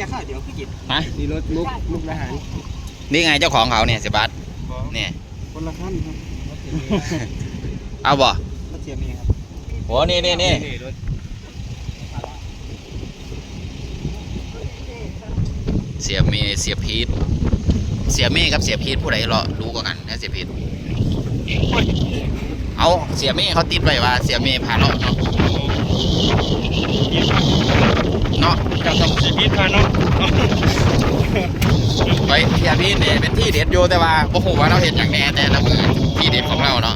ค่ข้าวเดียวคือกินฮะนี่รถมุกมุกอาหารนี่ไงเจ้าของเขาเนี่ยสิบัสเนี่ยคนละขั้นครับเอาบ่รถเทียมเองครับโหนี่นี่นี่รถเสียเมย์เสียพีทเสียเมย์กับเสียพีทผู้ใดรอรู้กว่ากันนะเสียพีทเอาเสียเมย์เขาติดไว้ว่า เสียเมย์พาเลาะเนาะ เนาะกับสองชีวิตพาน้องไปเสียพีทเนี่ยเป็นที่เด็ดอยู่แต่ว่าโอ้โหว่าเราเห็นอย่างแน่แต่ละมือที่เด็ดของเราเนาะ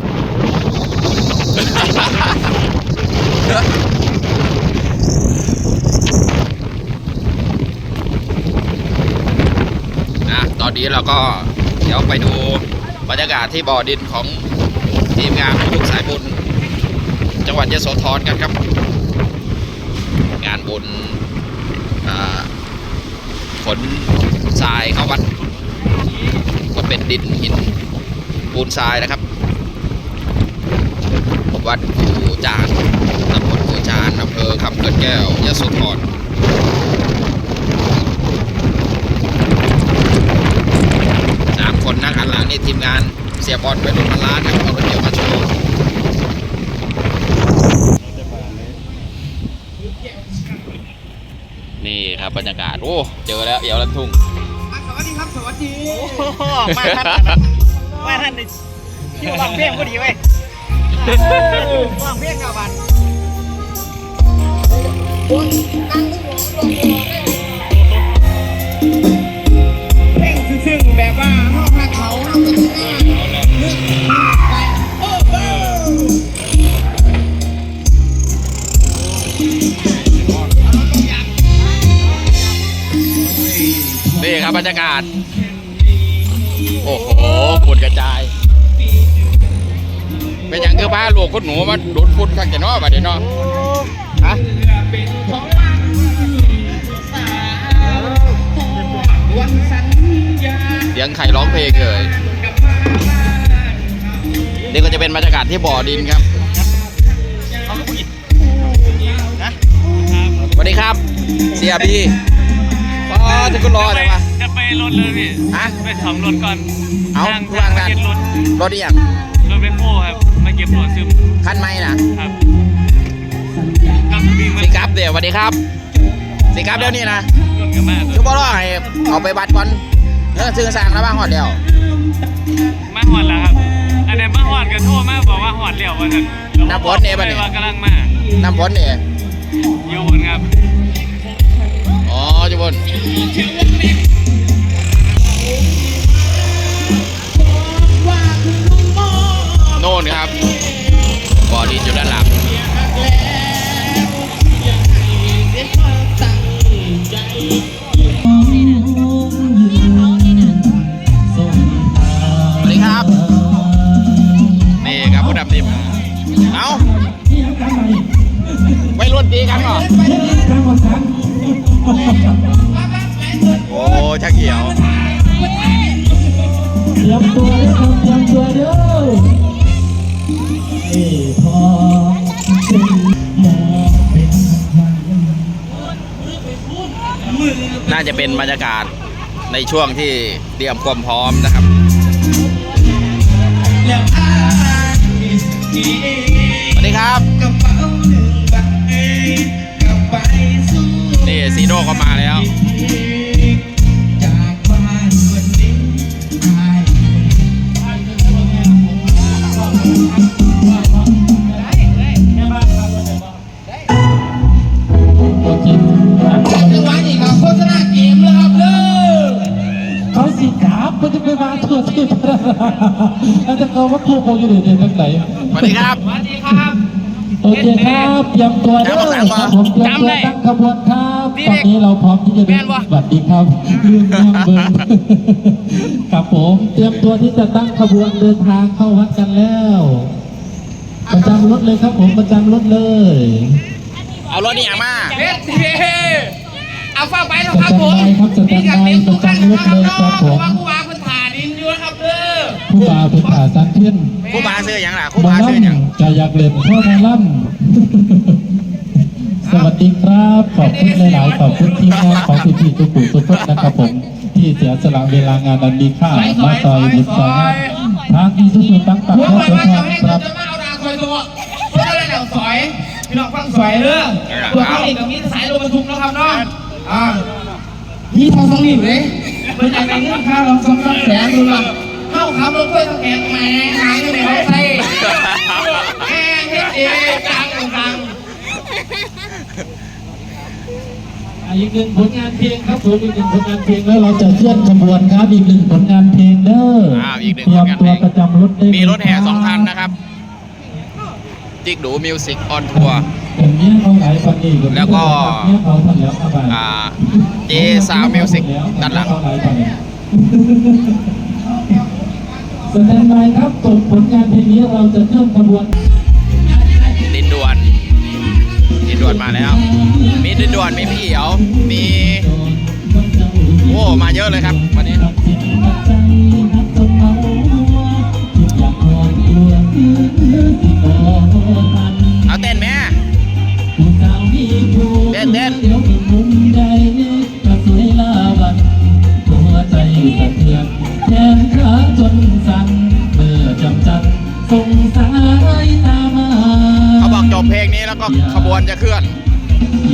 นะตอนนี้เราก็เดี๋ยวไปดูบรรยากาศที่บ่อดินของทีมงานลูกสายบุญ จังหวัดยโสธรกันครับ งานบุญอ่า ขนทรายเข้าวัด ก็เป็นดินหินปูนทรายนะครับ วัดกูจานตำบลกูจานอำเภอคำเกิดแก้วยะโสธรสามคนนั่งหันหลังนี่ทีมงานเสียบอลไปรุ่นพันล้านนะครับเอารถเกี่ยวมาโชว์นี่ ครับบรรยากาศ โอ้ เจอแล้วเอี่ยวลันทุ่งสวัสดีครับ สวัสดีมาท่านมาท่านในคิววางเพลงพอดีเว้ยวางเพลงเก้าบาทเอย่างคือพาลูกคุณหนูมาดูดฝุ่นข้างแต่นอกบัดเดี๋ยวเนาะฮะเสียงใครร้องเพลงเลยนี่ก็จะเป็นบรรยากาศที่บ่อดินครับสวัสดีครับเสียบีพอจะคุณรออะไรมาจะไปรถเลยพี่ฮะไปสำรถก่อนเอาทางวางทางกันเก็บรถรถเอียงรถเบคโคครับ มาเก็บรถซึมคันไหมนะครับกับวิ่งมาสิครับเดี๋ยวสวัสดีครับ สิครับเดี๋ยวนี้นะรถกันมากชุบอลให้เอาไปบัตรก่อนเออซื้อสั่งแล้วบ้างหอดเดียวมาหอดแล้วครับ อันนี้มาหอดกันโทั่วมาบอกว่าหอดเลี้ยววันนั้นน้ำบดเนี่ยบัดนี้ว่ากำลังมาน้ำพ้นเนี่ยอยู่บนครับอ๋อจุบนโน่ นครับบ่อดินอยู่ด้านหลังสวัสดีครับ นี่ครับผู้ดำดิมเอาไม่รุ่นตีกันเหรอโอ้ชักเขียวเตรียมตั วเด้อครับเตรียมอเอ้พอเป็นหมอเป็นทางน่าจะเป็นบรรยากาศในช่วงที่เตรียมความพร้อมนะครับแล้วอ้างที่สวัสดีครับ นี่ซีโน่ก็มาแล้ว แล้วจะเขาว่าครูคงอยู่ในเดือนตั้งไหนสวัสดีครับ สวัสดีครับ โอเคครับเตรียมตัวเด้อครับผมเตรียมตัวตั้งขบวนครับตอนนี้เราพร้อมที่จะเดินสวัสดีครับลืมลืมเบอร์ครับผมเตรียมตัวที่จะตั้งขบวนเดินทางเข้าวัดกันแล้วประจำรถเลยครับผมประจำรถเลย เอารถนี่อย่างมาเฮ็ดเฮ้เอาฟ้าไปแล้วสครับแตผนมบายครับสแตนี่นกับบาเต็ยมปทุกระท่านจำรนะถครับเลยน้องครับผม อผู้บ่าวเป็นผ่าสันเทียนคู่บาซื้ออย่างล่ะคู่หมอบาซื้ออย่างล่ำจะอยากเล่นพ่อหมาล่ำสวัสดีครับ ขอบคุณหลายๆขอบคุณทีมงานของพี่ๆทุกผู้ทุกคนนะครับผมที่เสียสละเวลางานอันดีค่ามาซอยบุญซอยงานทางอีสุสุตั้งปักหัวและไปสมว่าพจะรให้คเธรัอบจะมาเอาดาคอยตัวเพราะอะไรเราสอยพี่น้องฟังสอยเด้อตัวเขาเองกับมีสายลมบรรทุกนะครับเนาะอ่ามีทองสลิดเลยเป็นยังไงเงื่อนค่าเราสองสามแสนดูละเข้าขับรถไฟต้องแข่งแหมหายไปไหนเขาใส่แข่งเฮ็ดเองกลางกลางอะอีกหนึ่งผลงานเพลงครับผมอีกหนึ่งผลงานเพลงแล้วเราจะเคลื่อนขบวนครับอีกหนึ่งผลงานเพลงเด้ออ้าวอีกหนึ่งเตรียมผลงานตัเพลวงประจำรถได้เลยมีรถแห่สองคันนะครับจิกดูมิวสิกออนทัวร์เป็นเนี้ยเขาหลายปันนี่แล้วก็เนี้ยเขาทันแล้วครับอ่าเจซาวมิวสิกด้านหลัง สแตนนี่แสดงไปครับจบผลงานเพลงนี้เราจะเคลื่อนขบวนดินด่วน ดินด่วนมาแล้ว มีดินด่วนมีพี่เอียวมี โอ้ มาเยอะเลยครับ ก็ขบวนจะเคลื่อน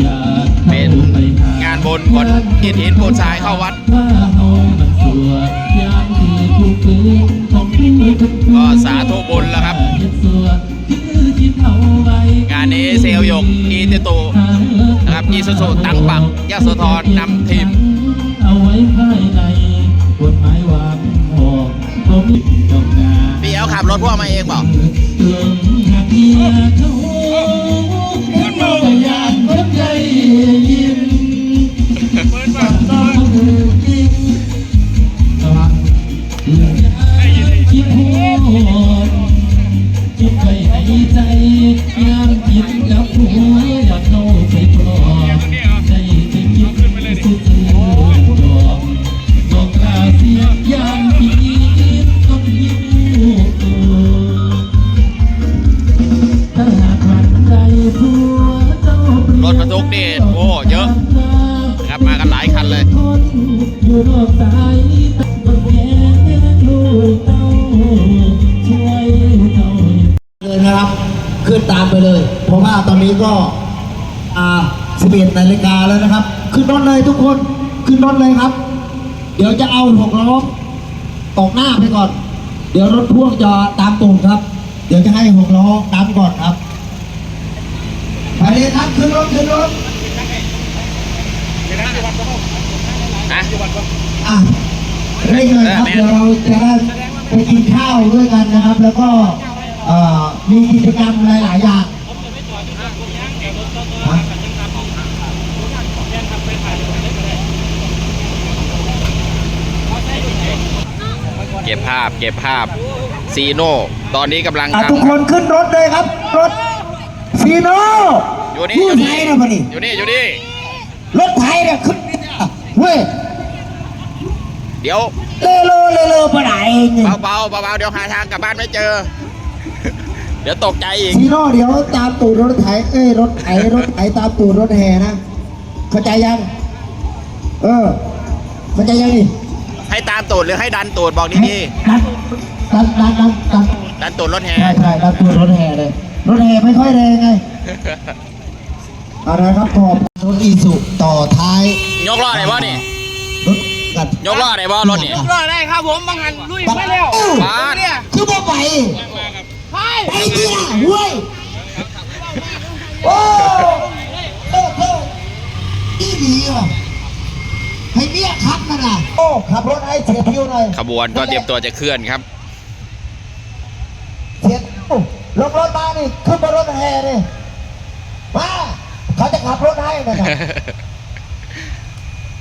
อยากเป็นข้ไปหงานบุญบนอิฐหินปูนทรายเข้าวัดว่าเฮามันสวยยามที่ผู้ปืนของผู้ทุกก็สาธุบุญแล้วครับเฮ็ดสวนคือคิดเอาไว้งานนี้เซลลหยกอีติโตนะครับอีซูซูตั้งปักยโสธรนำทีมเอาไว้ภายในกฎหมายวางออกผมดอกนาพี่เอียวขับรถพ่วงมาเองบอกเติมหั ไปเลย เพราะว่าตอนนี้ก็อ่า11นาฬิกาแล้วนะครับ ขึ้นรถเลยทุกคนขึ้นรถเลยครับ เดี๋ยวจะเอาหกล้อตกหน้าไปก่อน เดี๋ยวรถพ่วงจะตามตูดครับ เดี๋ยวจะให้หกล้อตามก่อนครับไปเลยครับขึ้นรถขึ้นรถนะอะเร่งเลยครับเออแม่เดี๋ยวเราจะได้ไปกินข้าวด้วยกันนะครับ แล้วก็เอ่อ มีกิจกรรมหลาย ๆ อย่างฮะเก็บภาพเก็บภาพซีโน่ตอนนี้กำลังอะททุกคนขึ้นรถเลยครับ รถฟีโน่ำอยู่นี่พูอดยู่ไทนี่ยนะพอดีอยู่นี่อยู่นี่รถไทยเนี่ยขึ้นไม่ได้เว้ยเดี๋ยวเลอเลอเลอเลอไปไหนเนี่ยเบาๆเบาๆเดี๋ยวหาทางกลับบ้านไม่เจอเดี๋ยวตกใจอีกฟีโน่เดี๋ยวตามตูดรถไถเอ้ยรถไถรถไถตามตูดรถแห่นะเข้าใจยัง เออเข้าใจยังนี่ให้ตามตูดหรือให้ดันตูดบอกดีดันดันดันดันดันๆดันตูดรถแห่ใช่ใช่ดันตูดรถแห่เลยรถแห่ไม่ค่อยแรงไงเอาละครับขอบรถอีสุต่อท้ายยกล้อไหนบ่นี่รถกัดยกล้อไหนบ่รถนี่ รอได้ครับผมบางหันลุยมาแล้วปาดเนี่ยคือบ่ไป ไปไปเที่ยเว้ยโอ้โอ้โหอีดีว่ะให้เมียขับนั่นน่ะโอ้ขับรถให้เสียพิวหน่อยขบวนก็เตรียมตัวจะเคลื่อนครับ เสียโอ้ลงรถมานี่ขึ้นบนรถแห่นี่มาเขาจะขับรถให้นะครับ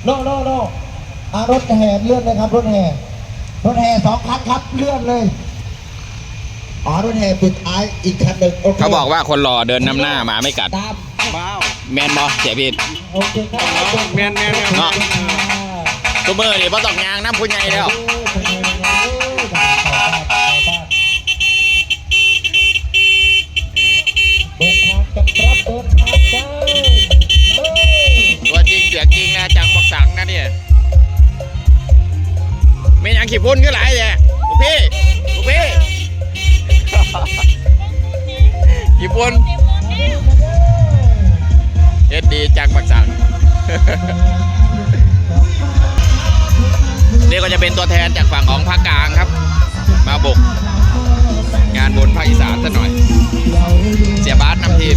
โน่โน่โน่อ่ารถแห่เลื่อนเลยครับรถแห่รถแห่สองคันครับเลื่อนเลย อ๋อรถแห่ปิดท้ายอีกคันหนึ่งเขาบอกว่าคนรอเดินนำหน้าหมาไม่กัด ตามว้าแมนบอเสียผิด โอเคครัแมนแมนเนาะ ตัวเบอร์นี่บ่ต้องยางน้ำผู้ใหญ่แล้วงเดทาตัวจริงเสียงจริงนะจังบักสังนะเนี่ยไม่ยังขี่พุ่นก็ไหล นี่ก็จะเป็นตัวแทนจากฝั่งของภาคกลางครับ มาบุก งานบนภาคอีสานซะหน่อย เสียบาสนำทีม